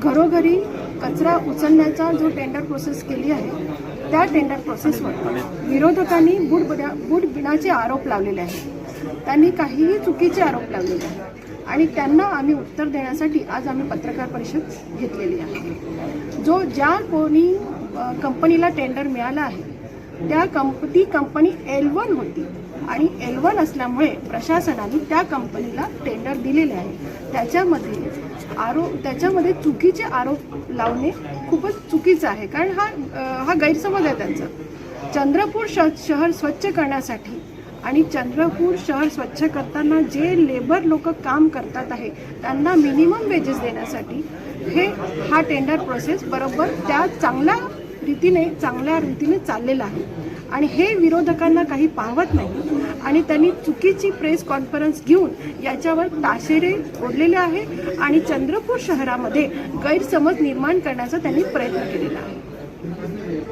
घरोघरी कचरा उचलण्याचा जो टेंडर प्रोसेस केली आहे त्या टेंडर प्रोसेसवर विरोधकांनी बुडबिडा बुडबिडाचे आरोप लावलेले आहेत. त्यांनी काहीही चुकीचे आरोप लावलेले आहेत. आणि त्यांना आम्ही उत्तर देण्यासाठी आज आम्ही पत्रकार परिषद घेतलेली आहे. जो ज्या कोणी कंपनीला टेंडर मिळाला आहे त्या कंप ती कंपनी एल वन होती आणि एल वन असल्यामुळे प्रशासनाने त्या कंपनीला टेंडर दिलेले आहे. त्याच्यामध्ये आरोप त्याच्यामध्ये चुकीचे आरोप लावणे खूपच चुकीचं आहे. कारण हा हा गैरसमज आहे त्यांचा. चंद्रपूर श शहर स्वच्छ करण्यासाठी आणि चंद्रपूर शहर स्वच्छ करताना जे लेबर लोक काम करतात आहे त्यांना मिनिमम वेजेस देण्यासाठी हे हा टेंडर प्रोसेस बरोबर त्या चांगल्या रीतीने चांगल्या रीतीने चाललेला आहे. आणि हे विरोधकांना काही पाहवत नाही. आणि त्यांनी चुकीची प्रेस कॉन्फरन्स घेऊन याच्यावर ताशेरे ओढलेले आहे आणि चंद्रपूर शहरामध्ये गैरसमज निर्माण करण्याचा त्यांनी प्रयत्न केलेला आहे.